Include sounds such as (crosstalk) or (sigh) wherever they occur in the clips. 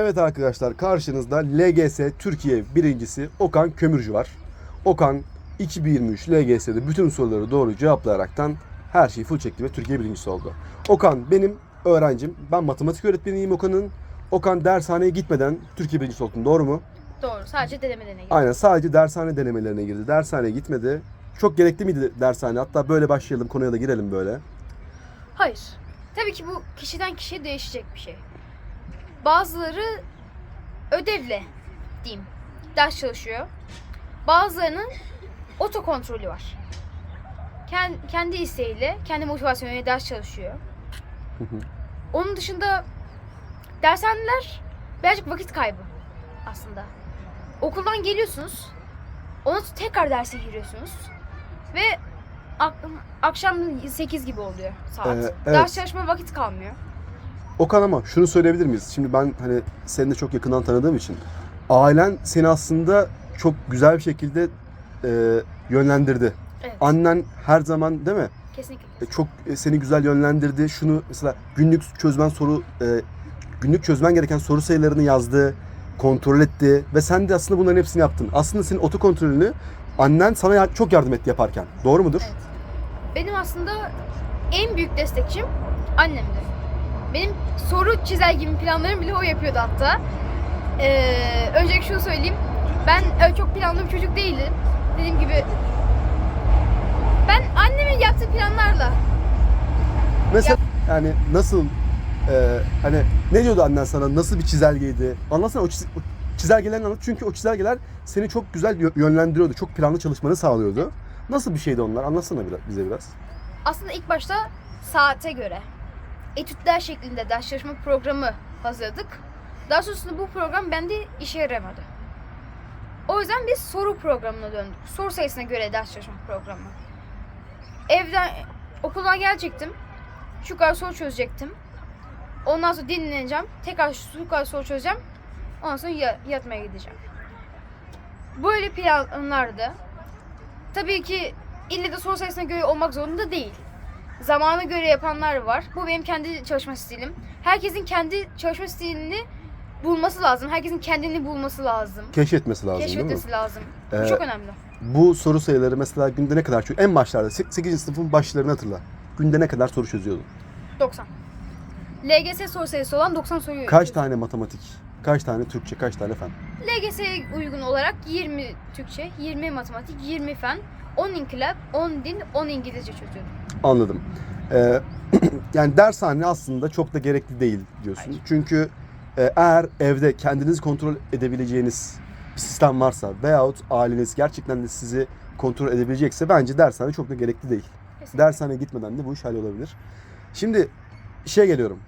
Evet arkadaşlar karşınızda LGS Türkiye birincisi Okan Kömürcü var. Okan 2023 LGS'de bütün soruları doğru cevaplayaraktan her şeyi full çekti ve Türkiye birincisi oldu. Okan benim öğrencim. Ben matematik öğretmeniyim Okan'ın. Okan dershaneye gitmeden Türkiye birincisi oldun doğru mu? Doğru. Sadece denemelerine girdim. Aynen sadece dershane denemelerine girdi. Dershaneye gitmedi. Çok gerekli miydi dershane? Hatta böyle başlayalım konuya da girelim böyle. Hayır. Tabii ki bu kişiden kişiye değişecek bir şey. Bazıları ödevle diyeyim ders çalışıyor. Bazılarının otokontrolü var. Kendi, kendi isteğiyle, kendi motivasyonuyla ders çalışıyor. Onun dışında dershaneler birazcık vakit kaybı aslında. Okuldan geliyorsunuz. Ona tekrar derse giriyorsunuz. Ve ak- akşam 8 gibi oluyor saat. Ee, evet. Ders çalışma vakit kalmıyor. Okan ama şunu söyleyebilir miyiz? Şimdi ben hani seni de çok yakından tanıdığım için ailen seni aslında çok güzel bir şekilde e, yönlendirdi. Evet. Annen her zaman değil mi? kesinlikle. E, çok e, seni güzel yönlendirdi. Şunu mesela günlük çözmen soru e, günlük çözmen gereken soru sayılarını yazdı, kontrol etti ve sen de aslında bunların hepsini yaptın. Aslında senin otokontrolünü annen sana ya- çok yardım etti yaparken. Doğru mudur? Evet. Benim aslında en büyük destekçim annemdi. Benim soru çizelgimi planlarımı bile o yapıyordu hatta. Ee, öncelikle şunu söyleyeyim. Ben öyle çok planlı bir çocuk değilim. Dediğim gibi ben annemin yaptığı planlarla Mesela yani nasıl e, hani ne diyordu annen sana nasıl bir çizelgeydi? Anlatsana o, çiz- o çizelgelerini anlat çünkü o çizelgeler seni çok güzel yö- yönlendiriyordu. Çok planlı çalışmanı sağlıyordu. Nasıl bir şeydi onlar? Anlatsana biraz, bize biraz. aslında ilk başta saate göre etütler şeklinde ders çalışma programı hazırladık. Daha sonrasında bu program bende işe yaramadı. O yüzden biz soru programına döndük. Soru sayısına göre ders çalışma programı. Evden, okuldan gelecektim. Şu kadar soru çözecektim. Ondan sonra dinleneceğim. Tekrar şu kadar soru çözeceğim. Ondan sonra ya- yatmaya gideceğim. Böyle planlardı. Tabii ki ille de soru sayısına göre olmak zorunda değil. Zamana göre yapanlar var. Bu benim kendi çalışma stilim. Herkesin kendi çalışma stilini bulması lazım. Herkesin kendini bulması lazım. Keşfetmesi lazım değil mi? Keşfetmesi lazım. Bu Ee, çok önemli. Bu soru sayıları mesela günde ne kadar çözüyor? En başlarda 8. sınıfın başlarını hatırla. Günde ne kadar soru çözüyordun? 90. LGS soru sayısı olan 90 soruyu Kaç tane matematik? Kaç tane Türkçe? Kaç tane fen? LGS'ye uygun olarak 20 Türkçe, 20 matematik, 20 fen, 10 inkılap, 10 din, 10 İngilizce çözüyordum. Anladım. Ee, (clears throat) yani dershane aslında çok da gerekli değil diyorsun. Hayır. Çünkü e, eğer evde kendinizi kontrol edebileceğiniz bir sistem varsa veyahut aileniz gerçekten de sizi kontrol edebilecekse bence dershane çok da gerekli değil. Kesinlikle. Dershaneye gitmeden de bu iş hallolabilir. Şimdi şeye geliyorum.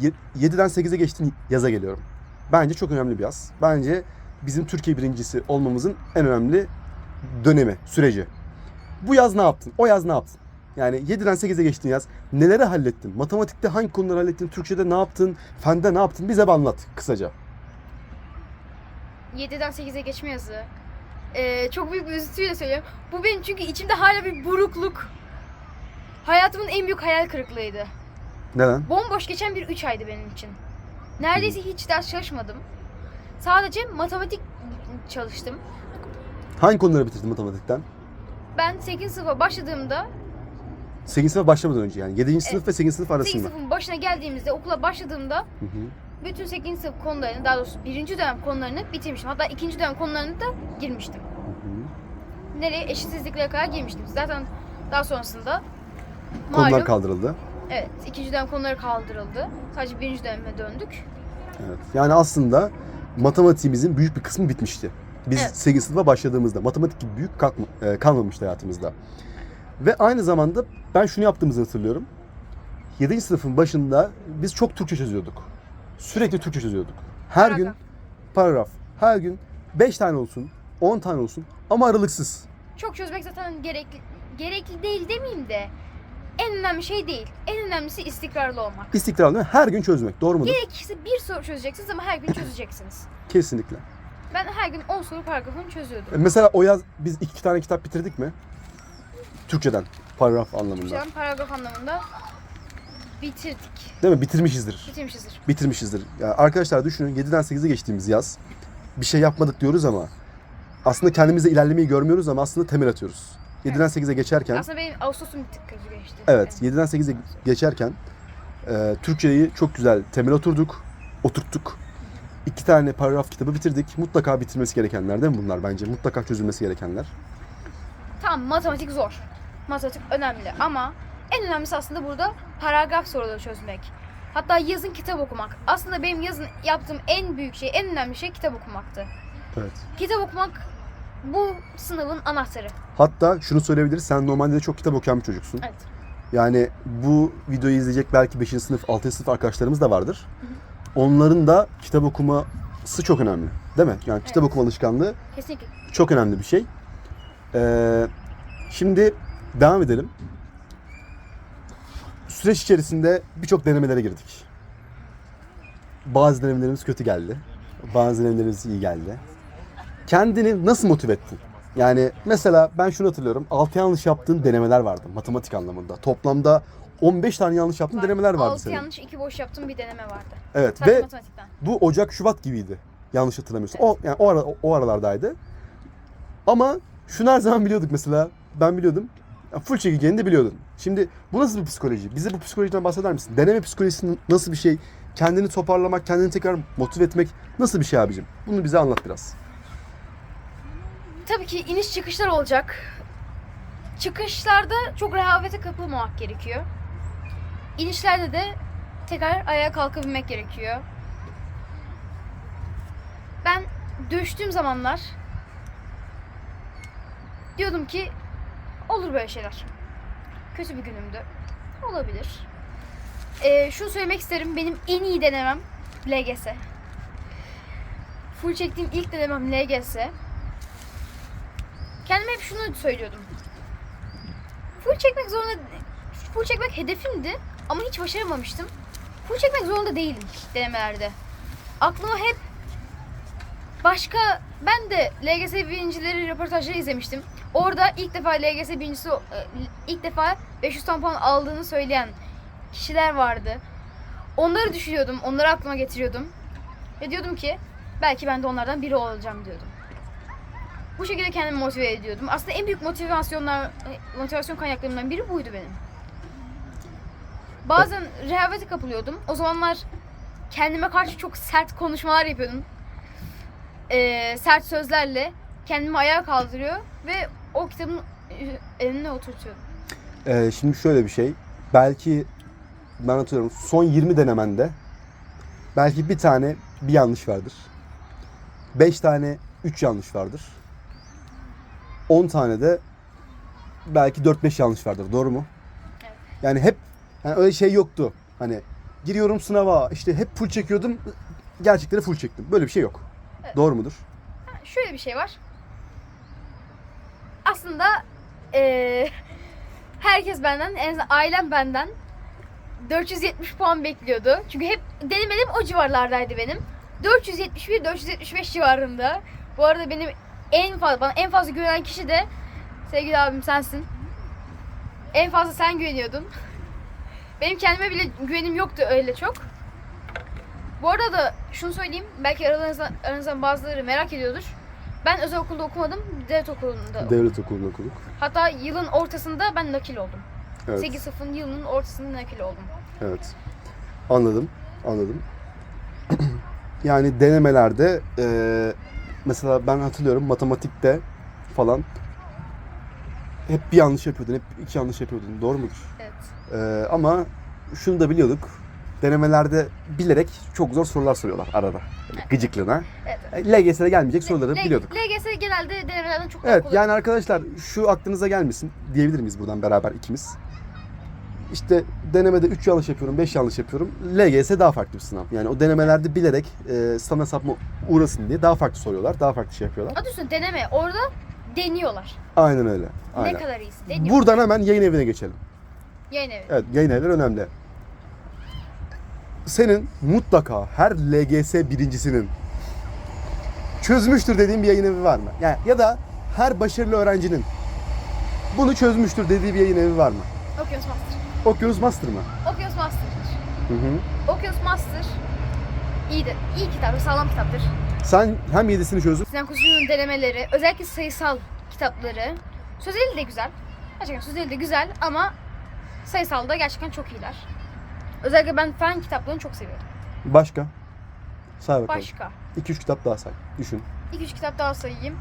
Ye- 7'den 8'e geçtin yaza geliyorum. Bence çok önemli bir yaz. Bence bizim Türkiye birincisi olmamızın en önemli dönemi, süreci. Bu yaz ne yaptın? O yaz ne yaptın? Yani 7'den 8'e geçtin yaz. Neleri hallettin? Matematikte hangi konuları hallettin? Türkçede ne yaptın? Fende ne yaptın? Bize bir anlat kısaca. 7'den 8'e geçme yazı. Ee, çok büyük bir üzüntüyle söylüyorum. Bu benim çünkü içimde hala bir burukluk. Hayatımın en büyük hayal kırıklığıydı. Neden? Bomboş geçen bir 3 aydı benim için. Neredeyse hiç ders çalışmadım. Sadece matematik çalıştım. Hangi konuları bitirdin matematikten? Ben 8. sınıfa başladığımda 8. sınıfa başlamadan önce yani. 7. sınıf ve 8. sınıf 8. arasında. sınıfın başına geldiğimizde okula başladığımda Hı hı. bütün 8. sınıf konularını daha doğrusu birinci dönem konularını bitirmiştim. Hatta ikinci dönem konularını da girmiştim. Nereye? Eşitsizliklere kadar girmiştim. Zaten daha sonrasında Konular malum kaldırıldı. evet ikinci dönem konuları kaldırıldı. Sadece birinci döneme döndük. Evet. Yani aslında matematiğimizin büyük bir kısmı bitmişti. Biz Evet. 8. sınıfa başladığımızda matematik gibi büyük kalkma, e, kalmamıştı hayatımızda. Ve aynı zamanda ben şunu yaptığımızı hatırlıyorum. 7. sınıfın başında biz çok Türkçe çözüyorduk. Sürekli Türkçe çözüyorduk. Her Paragraf. gün paragraf. Her gün 5 tane olsun, 10 tane olsun ama aralıksız. Çok çözmek zaten gerekli gerekli değil demeyeyim de en önemli şey değil. En önemlisi istikrarlı olmak. İstikrarlı her gün çözmek. Doğru mudur? Gerekirse bir soru çözeceksiniz ama her gün çözeceksiniz. (laughs) Kesinlikle. Ben her gün 10 soru paragrafını çözüyordum. E, Mesela o yaz biz iki tane kitap bitirdik mi? Türkçeden. Paragraf anlamında. Türkçeden paragraf anlamında Bitirdik. Değil mi? Bitirmişizdir. Bitirmişizdir. Bitirmişizdir. Ya arkadaşlar düşünün 7'den 8'e geçtiğimiz yaz. Bir şey yapmadık diyoruz ama aslında kendimizde ilerlemeyi görmüyoruz ama aslında temel atıyoruz. 7'den 8'e geçerken Aslında benim Ağustos'um bir tık kötü geçti. Evet, 7'den 8'e geçerken e, Türkçeyi çok güzel temel oturduk, oturttuk. İki tane paragraf kitabı bitirdik. Mutlaka bitirmesi gerekenler değil mi bunlar bence? Mutlaka çözülmesi gerekenler. Tamam matematik zor. Matematik önemli ama en önemlisi aslında burada paragraf soruları çözmek. Hatta yazın kitap okumak. Aslında benim yazın yaptığım en büyük şey, en önemli şey kitap okumaktı. Evet. Kitap okumak bu sınavın anahtarı. Hatta şunu söyleyebiliriz. Sen normalde de çok kitap okuyan bir çocuksun. Evet. Yani bu videoyu izleyecek belki 5. sınıf, 6. sınıf arkadaşlarımız da vardır. Onların da kitap okuması çok önemli. Değil mi? Yani kitap Evet. okuma alışkanlığı Kesinlikle. çok önemli bir şey. Ee, şimdi devam edelim. Süreç içerisinde birçok denemelere girdik. Bazı denemelerimiz kötü geldi. Bazı denemelerimiz iyi geldi. Kendini nasıl motive ettin? Yani mesela ben şunu hatırlıyorum. 6 yanlış yaptığın denemeler vardı matematik anlamında. Toplamda 15 tane yanlış yaptığın denemeler vardı 6 senin. yanlış, 2 boş yaptığım bir deneme vardı. Evet Sadece ve matematikten. bu Ocak Şubat gibiydi. Yanlış hatırlamıyorsam. O yani o, ara, o aralardaydı. Ama şunu her zaman biliyorduk mesela. Ben biliyordum. Full çekeceğini de biliyordun. Şimdi bu nasıl bir psikoloji? Bize bu psikolojiden bahseder misin? Deneme psikolojisi nasıl bir şey? Kendini toparlamak, kendini tekrar motive etmek nasıl bir şey abicim? Bunu bize anlat biraz. Tabii ki iniş çıkışlar olacak. Çıkışlarda çok rehavete kapılmamak gerekiyor. İnişlerde de tekrar ayağa kalkabilmek gerekiyor. Ben düştüğüm zamanlar diyordum ki olur böyle şeyler. Kötü bir günümdü. Olabilir. Ee, şunu söylemek isterim. Benim en iyi denemem LGS. Full çektiğim ilk denemem LGS. Kendime hep şunu söylüyordum. Full çekmek zorunda full çekmek hedefimdi ama hiç başaramamıştım. Full çekmek zorunda değilim denemelerde. Aklıma hep başka ben de LGS birincileri röportajları izlemiştim. Orada ilk defa LGS birincisi e, ilk defa 500 tampon aldığını söyleyen kişiler vardı. Onları düşünüyordum, onları aklıma getiriyordum. Ve diyordum ki belki ben de onlardan biri olacağım diyordum. Bu şekilde kendimi motive ediyordum. Aslında en büyük motivasyonlar motivasyon kaynaklarımdan biri buydu benim. Bazen rehavete kapılıyordum. O zamanlar kendime karşı çok sert konuşmalar yapıyordum. Ee, sert sözlerle kendimi ayağa kaldırıyor ve o kitabın e, önüne oturtuyordum. Ee, şimdi şöyle bir şey. Belki ben atıyorum son 20 denemende belki bir tane bir yanlış vardır. 5 tane 3 yanlış vardır. 10 tane de belki 4-5 yanlış vardır. Doğru mu? Evet. Yani hep yani öyle şey yoktu. Hani giriyorum sınava işte hep full çekiyordum. Gerçekleri full çektim. Böyle bir şey yok. Evet. Doğru mudur? Ha, Şöyle bir şey var. Aslında eee, herkes benden, en azından ailem benden 470 puan bekliyordu. Çünkü hep denemelerim o civarlardaydı benim. 471-475 civarında. Bu arada benim en fazla bana en fazla güvenen kişi de sevgili abim sensin. En fazla sen güveniyordun. Benim kendime bile güvenim yoktu öyle çok. Bu arada da şunu söyleyeyim. Belki aranızdan, aranızdan bazıları merak ediyordur. Ben özel okulda okumadım. Devlet okulunda. Devlet okulunda okuduk. Hatta yılın ortasında ben nakil oldum. Evet. 8 sınıfın yılının ortasında nakil oldum. Evet. Anladım. Anladım. (clears throat) yani denemelerde eee, mesela ben hatırlıyorum matematikte falan hep bir yanlış yapıyordun, hep iki yanlış yapıyordun. Doğru mudur? Evet. Eee, ama şunu da biliyorduk. Denemelerde bilerek çok zor sorular soruyorlar arada. Böyle Gıcıklığına. Evet. LGS'de gelmeyecek soruları L- biliyorduk. LGS genelde denemelerden çok Evet kolay. yani arkadaşlar şu aklınıza gelmesin diyebilir miyiz buradan beraber ikimiz? İşte denemede 3 yanlış yapıyorum, 5 yanlış yapıyorum. LGS daha farklı bir sınav. Yani o denemelerde bilerek e, sana sapma uğrasın diye daha farklı soruyorlar, daha farklı şey yapıyorlar. Adı üstünde deneme. Orada deniyorlar. Aynen öyle. Aynen. Ne kadar iyisin. Deniyor. Buradan hemen yayın evine geçelim. Yayın evi. Evet, yayın evleri önemli. Senin mutlaka her LGS birincisinin çözmüştür dediğin bir yayın evi var mı? Yani ya da her başarılı öğrencinin bunu çözmüştür dediği bir yayın evi var mı? Okyanus Master. Okyanus Master mı? Okyanus Master'dır. Hı hı. Okyanus Master iyidir. İyi kitaptır, sağlam kitaptır. Sen hem yedisini çözdün. Sinan Kuzucu'nun denemeleri, özellikle sayısal kitapları. Sözeli de güzel. Gerçekten sözeli de güzel ama sayısalda gerçekten çok iyiler. Özellikle ben fen kitaplarını çok seviyorum. Başka? Say bakalım. Başka. 2-3 kitap daha say. Düşün. 2-3 kitap daha sayayım.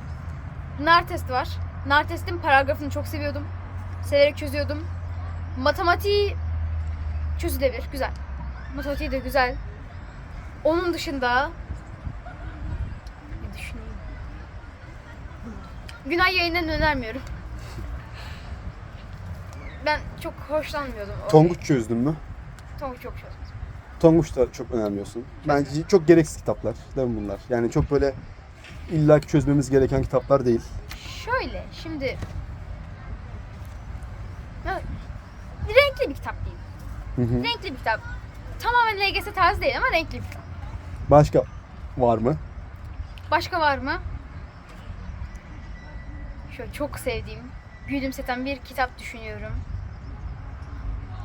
Nar test var. Nar testin paragrafını çok seviyordum. Severek çözüyordum. Matematiği çözülebilir. Güzel. Matematiği de güzel. Onun dışında bir düşüneyim. Günay yayınlarını önermiyorum. Ben çok hoşlanmıyordum. o- Tonguç çözdün mü? Tonguç çok çözdüm. Tonguç da çok önermiyorsun. Bence çok gereksiz kitaplar. Değil mi bunlar? Yani çok böyle illa ki çözmemiz gereken kitaplar değil. Şöyle şimdi Ya, renkli bir kitap değil. Hı hı. Renkli bir kitap. Tamamen LGS tarzı değil ama renkli bir kitap. Başka var mı? Başka var mı? Şöyle çok sevdiğim, gülümseten bir kitap düşünüyorum.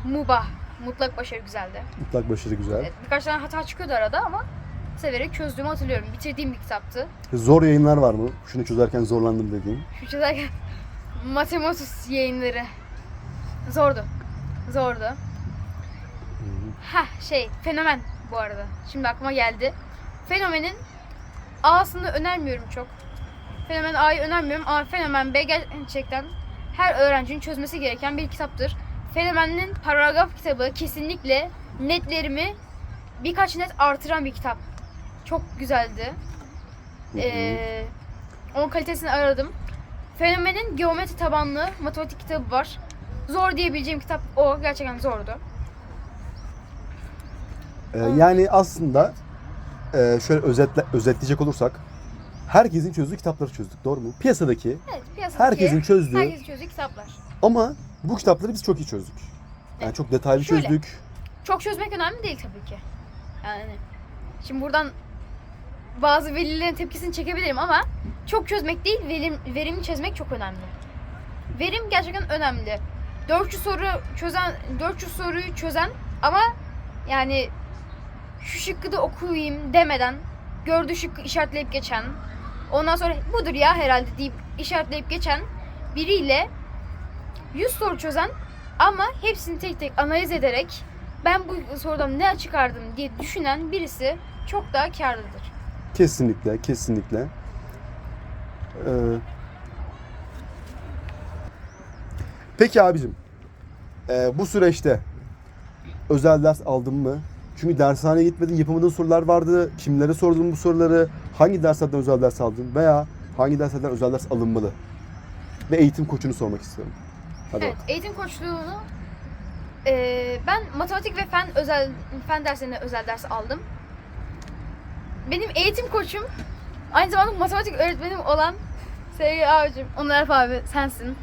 Mubah. Mutlak başarı güzeldi. Mutlak başarı güzel. Evet, birkaç tane hata çıkıyordu arada ama severek çözdüğümü hatırlıyorum. Bitirdiğim bir kitaptı. Zor yayınlar var mı? Şunu çözerken zorlandım dediğin. Şu çözerken (laughs) Matematus yayınları. Zordu. Zordu. Ha şey fenomen bu arada. Şimdi aklıma geldi. Fenomenin A'sını önermiyorum çok. Fenomen A'yı önermiyorum ama Fenomen B gerçekten her öğrencinin çözmesi gereken bir kitaptır. Fenomen'in paragraf kitabı kesinlikle netlerimi birkaç net artıran bir kitap. Çok güzeldi. Ee, onun kalitesini aradım. Fenomenin geometri tabanlı matematik kitabı var. Zor diyebileceğim kitap o. Gerçekten zordu. Ee, yani aslında e, şöyle özetle, özetleyecek olursak herkesin çözdüğü kitapları çözdük. Doğru mu? Piyasadaki Evet, piyasadaki herkesin çözdüğü herkesin çözdüğü kitaplar. ama bu kitapları biz çok iyi çözdük. Yani Evet. çok detaylı Şöyle. çözdük. Çok çözmek önemli değil tabii ki. Yani şimdi buradan bazı velilerin tepkisini çekebilirim ama çok çözmek değil, verim, verimli çözmek çok önemli. Verim gerçekten önemli. 400 soru çözen, 400 soruyu çözen ama yani şu şıkkı da okuyayım demeden gördüğü şıkkı işaretleyip geçen, ondan sonra budur ya herhalde deyip işaretleyip geçen biriyle 100 soru çözen ama hepsini tek tek analiz ederek ben bu sorudan ne çıkardım diye düşünen birisi çok daha karlıdır. Kesinlikle, kesinlikle. Ee, peki abicim, ee, bu süreçte özel ders aldın mı? Çünkü dershaneye gitmedin, yapamadığın sorular vardı. Kimlere sordun bu soruları? Hangi derslerden özel ders aldın? Veya hangi derslerden özel ders alınmalı? Ve eğitim koçunu sormak istiyorum. Hadi Evet, bak. eğitim koçluğunu eee, ben matematik ve fen özel fen derslerine özel ders aldım. Benim eğitim koçum aynı zamanda matematik öğretmenim olan sevgili abicim Onur abi sensin.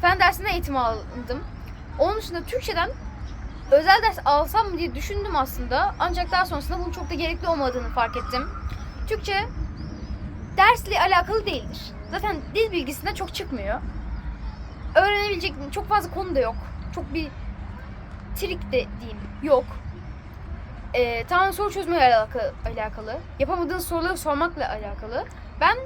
Fen dersinde eğitim aldım. Onun dışında Türkçeden özel ders alsam mı diye düşündüm aslında. Ancak daha sonrasında bunun çok da gerekli olmadığını fark ettim. Türkçe dersle alakalı değildir. Zaten dil bilgisinde çok çıkmıyor öğrenebilecek çok fazla konu da yok. Çok bir trik de diyeyim yok. Ee, tamamen soru çözmeyle alakalı, alakalı. Yapamadığın soruları sormakla alakalı. Ben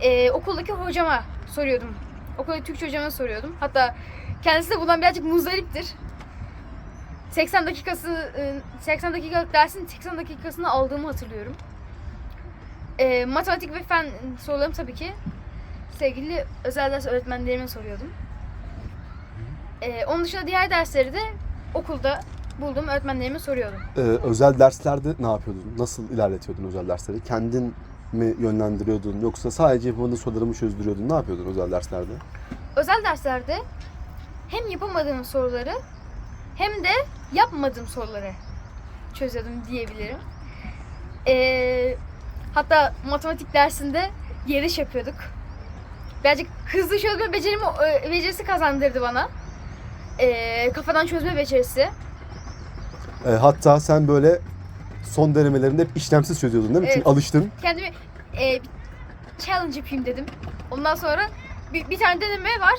e, okuldaki hocama soruyordum. Okuldaki Türkçe hocama soruyordum. Hatta kendisi de bundan birazcık muzdariptir. 80 dakikası e, 80 dakikalık dersin 80 dakikasını aldığımı hatırlıyorum. E, matematik ve fen sorularım tabii ki sevgili özel ders öğretmenlerime soruyordum. Ee, onun dışında diğer dersleri de okulda bulduğum öğretmenlerime soruyordum. Ee, özel derslerde ne yapıyordun? Nasıl ilerletiyordun özel dersleri? Kendin mi yönlendiriyordun? Yoksa sadece yapamadığın soruları mı çözdürüyordun? Ne yapıyordun özel derslerde? Özel derslerde hem yapamadığım soruları hem de yapmadığım soruları çözüyordum diyebilirim. Ee, hatta matematik dersinde yarış yapıyorduk. Birazcık hızlı çözme becerimi, e, becerisi kazandırdı bana. Ee, kafadan çözme becerisi. Ee, hatta sen böyle son denemelerinde hep işlemsiz çözüyordun değil mi? Evet. Çünkü alıştın. kendimi e, bir challenge yapayım dedim. Ondan sonra bir, bir tane deneme var.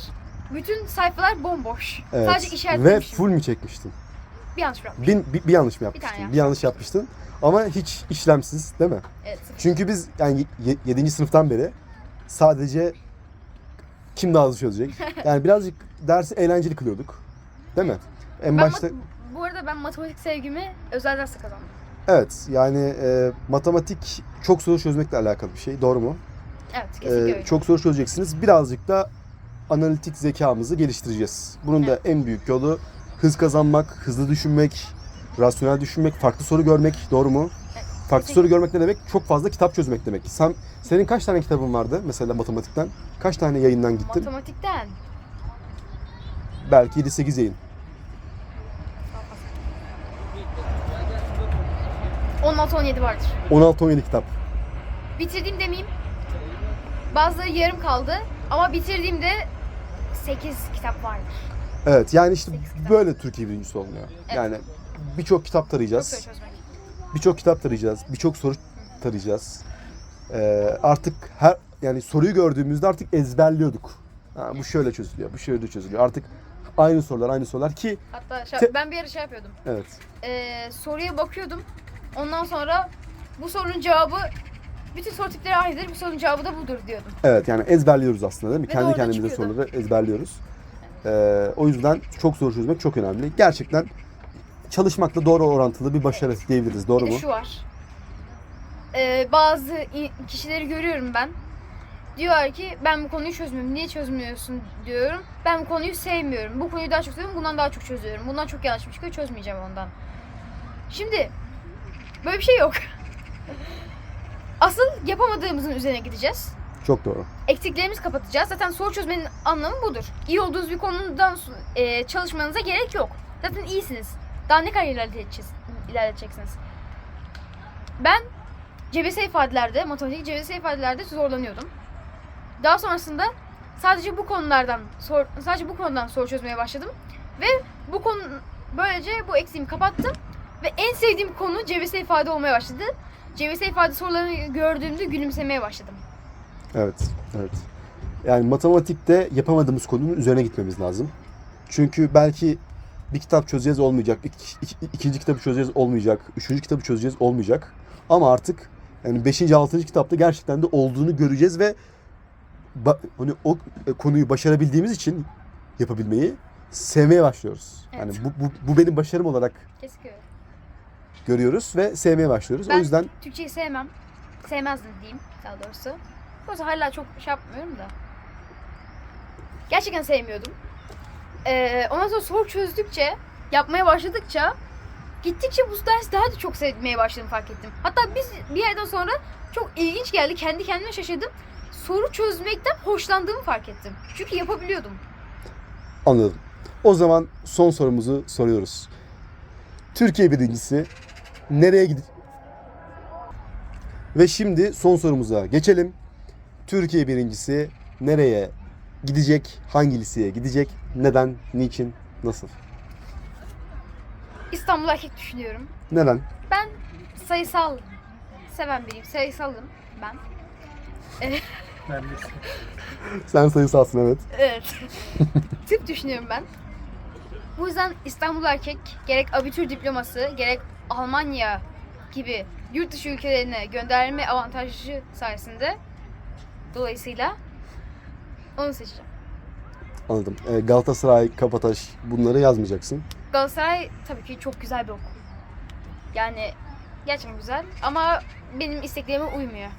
Bütün sayfalar bomboş. Evet. Sadece Ve işaretlemişim. full mi çekmiştin? Bir yanlış bırak. Bir, bir, bir yanlış mı Bir yapmıştın? tane Bir, yanlış yapmıştın. Ama hiç işlemsiz değil mi? Evet. Çünkü biz yani 7. sınıftan beri sadece kim daha hızlı çözecek? (laughs) Yani birazcık dersi eğlenceli kılıyorduk. Değil mi? En Ben başta mat- bu arada ben matematik sevgimi özel derste kazandım. evet yani e, matematik çok soru çözmekle alakalı bir şey. Doğru mu? Evet E, kesinlikle öyle. çok soru çözeceksiniz. Birazcık da analitik zekamızı geliştireceğiz. Bunun da en büyük yolu hız kazanmak, hızlı düşünmek, rasyonel düşünmek, farklı soru görmek. Doğru mu? Evet, Farklı soru görmek ne demek? Çok fazla kitap çözmek demek. Sen senin kaç tane kitabın vardı mesela matematikten? Kaç tane yayından gittin? Matematikten. Belki 7-8 yayın. 16-17 vardır. 16-17 kitap. Bitirdiğim demeyeyim. Bazıları yarım kaldı. Ama bitirdiğimde 8 kitap vardır. Evet yani işte böyle Türkiye birincisi olmuyor. Evet. Yani birçok kitap tarayacağız. Birçok kitap tarayacağız. Birçok soru tarayacağız. Ee, artık her yani soruyu gördüğümüzde artık ezberliyorduk. Ha, bu şöyle çözülüyor, bu şöyle çözülüyor. Artık aynı sorular, aynı sorular ki Hatta şa- Te- ben bir ara şey yapıyordum. evet. Ee, soruya bakıyordum. Ondan sonra bu sorunun cevabı bütün soru tipleri aynıdır. Bu sorunun cevabı da budur diyordum. Evet yani ezberliyoruz aslında değil mi? Ve Kendi doğru da kendimize çıkıyordu. soruları ezberliyoruz. Ee, o yüzden çok soru çözmek çok önemli. Gerçekten çalışmakla doğru orantılı bir başarı diyebiliriz. Doğru bir de mu? şu var. Ee, bazı i- kişileri görüyorum ben. Diyorlar ki ben bu konuyu çözmüyorum. Niye çözmüyorsun diyorum. Ben bu konuyu sevmiyorum. Bu konuyu daha çok seviyorum. Bundan daha çok çözüyorum. Bundan çok yanlış çıkıyor. Çözmeyeceğim ondan. Şimdi böyle bir şey yok. (laughs) Asıl yapamadığımızın üzerine gideceğiz. Çok doğru. eksiklerimizi kapatacağız. Zaten soru çözmenin anlamı budur. İyi olduğunuz bir konudan e, çalışmanıza gerek yok. Zaten iyisiniz. Daha ne kadar ilerleteceğiz, ilerleteceksiniz? Ben cebesel ifadelerde, matematik cebesel ifadelerde zorlanıyordum. Daha sonrasında sadece bu konulardan sor, sadece bu konudan soru çözmeye başladım ve bu konu böylece bu eksiğimi kapattım ve en sevdiğim konu cebesel ifade olmaya başladı. Cebesel ifade sorularını gördüğümde gülümsemeye başladım. Evet, evet. Yani matematikte yapamadığımız konunun üzerine gitmemiz lazım. Çünkü belki bir kitap çözeceğiz olmayacak, ik- ik- ikinci kitabı çözeceğiz olmayacak, üçüncü kitabı çözeceğiz olmayacak. Ama artık yani beşinci, altıncı kitapta gerçekten de olduğunu göreceğiz ve hani o e, konuyu başarabildiğimiz için yapabilmeyi sevmeye başlıyoruz. Evet. Yani bu, bu, bu benim başarım olarak Kesinlikle görüyoruz ve sevmeye başlıyoruz. Ben- O yüzden Türkçeyi sevmem. Sevmezdim diyeyim daha doğrusu. Yoksa hala çok şey yapmıyorum da. Gerçekten sevmiyordum. Ee, ondan sonra soru çözdükçe, yapmaya başladıkça gittikçe bu ders daha da çok sevmeye başladım fark ettim. Hatta biz bir yerden sonra çok ilginç geldi. Kendi kendime şaşırdım. Soru çözmekten hoşlandığımı fark ettim. Çünkü yapabiliyordum. Anladım. O zaman son sorumuzu soruyoruz. Türkiye birincisi nereye gidecek? Ve şimdi son sorumuza geçelim. Türkiye birincisi nereye gidecek? Hangi liseye gidecek? Neden? Niçin? Nasıl? İstanbul erkek düşünüyorum. Neden? Ben sayısal seven biriyim. Sayısalım ben. Sen sayısalsın evet. Evet. (laughs) Tıp düşünüyorum ben. Bu yüzden İstanbul erkek gerek abitür diploması gerek Almanya gibi yurt dışı ülkelerine gönderme avantajı sayesinde dolayısıyla onu seçeceğim. Anladım. Ee, Galatasaray, Kapataş bunları yazmayacaksın. Galatasaray tabii ki çok güzel bir okul. Yani gerçekten güzel ama benim isteklerime uymuyor.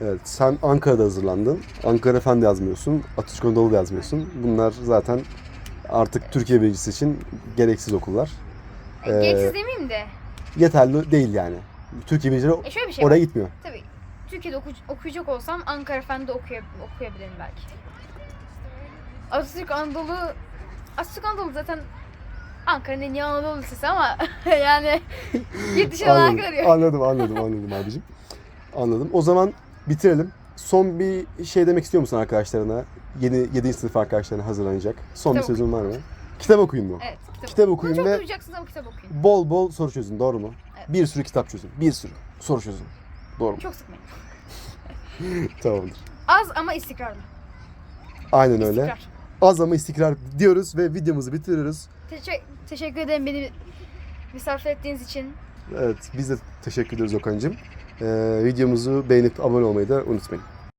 Evet, sen Ankara'da hazırlandın. Ankara Fen de yazmıyorsun. Atatürk Anadolu da yazmıyorsun. Bunlar zaten artık Türkiye birincisi için gereksiz okullar. Ee, Gereksiz demeyeyim de. Yeterli değil yani. Türkiye birincileri E şöyle bir şey oraya var. gitmiyor. Tabii Türkiye'de oku- okuyacak olsam Ankara Fen'de okuya- okuyabilirim belki. Atatürk Anadolu Atatürk Anadolu zaten Ankara'nın en iyi Anadolu Lisesi ama (laughs) yani yurt dışı olarak Anladım, arıyor. anladım, anladım, anladım abicim. Anladım. O zaman bitirelim. Son bir şey demek istiyor musun arkadaşlarına? Yeni 7. sınıf arkadaşlarına hazırlanacak. Son Kitap bir sözün var mı? Kitap okuyun mu? Evet kitap, Kitap Bunu okuyun çok ve duyacaksınız ama kitap okuyun. bol bol soru çözün. Doğru mu? Evet. Bir sürü kitap çözün. Bir sürü soru çözün. Doğru mu? Çok sıkmayın. (laughs) Tamamdır. Az ama istikrarlı. Aynen öyle. İstikrar. Az ama istikrar diyoruz ve videomuzu bitiriyoruz. Teşe- teşekkür ederim beni misafir ettiğiniz için. Evet biz de teşekkür ederiz Okan'cığım. Ee, videomuzu beğenip abone olmayı da unutmayın.